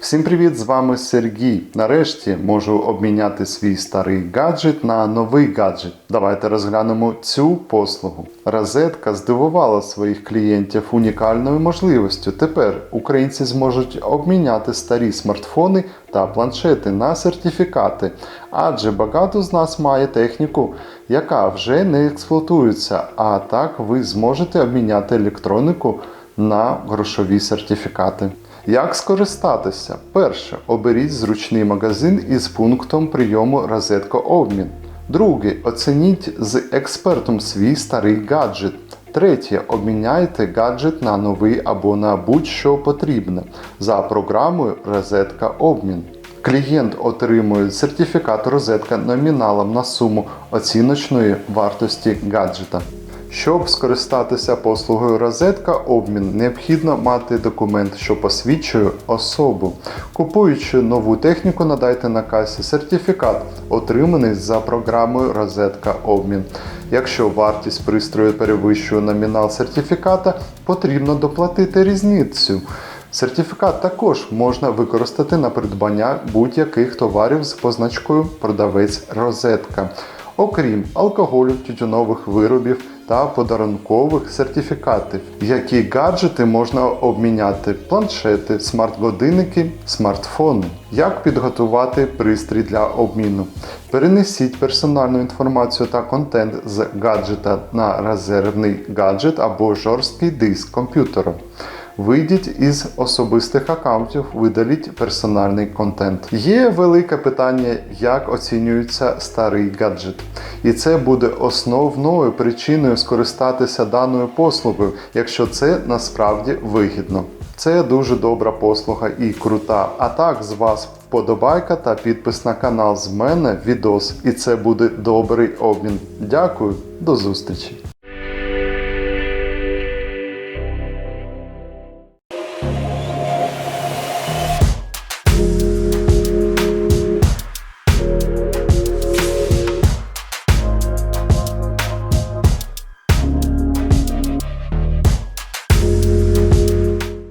Всім привіт! З вами Сергій. Нарешті можу обміняти свій старий гаджет на новий гаджет. Давайте розглянемо цю послугу. Розетка здивувала своїх клієнтів унікальною можливістю. Тепер українці зможуть обміняти старі смартфони та планшети на сертифікати, адже багато з нас має техніку, яка вже не експлуатується. А так ви зможете обміняти електронику на грошові сертифікати. Як скористатися? Перше, оберіть зручний магазин із пунктом прийому розетка обмін. Друге, оцініть з експертом свій старий гаджет. Третє, обміняйте гаджет на новий або на будь-що потрібне за програмою Розетка обмін. Клієнт отримує сертифікат розетка номіналом на суму оціночної вартості гаджета. Щоб скористатися послугою розетка обмін, необхідно мати документ, що посвідчує особу. Купуючи нову техніку, надайте на касі сертифікат, отриманий за програмою розетка обмін. Якщо вартість пристрою перевищує номінал сертифіката, потрібно доплатити різницю. Сертифікат також можна використати на придбання будь-яких товарів з позначкою продавець розетка окрім алкоголю, тютюнових виробів та подарункових сертифікатів. Які гаджети можна обміняти: планшети, смарт-годинники, смартфони. Як підготувати пристрій для обміну? Перенесіть персональну інформацію та контент з гаджета на резервний гаджет або жорсткий диск комп'ютера. Вийдіть із особистих аккаунтів, видаліть персональний контент. Є велике питання, як оцінюється старий гаджет. І це буде основною причиною скористатися даною послугою, якщо це насправді вигідно. Це дуже добра послуга і крута. А так з вас вподобайка та підпис на канал з мене відос. І це буде добрий обмін. Дякую, до зустрічі!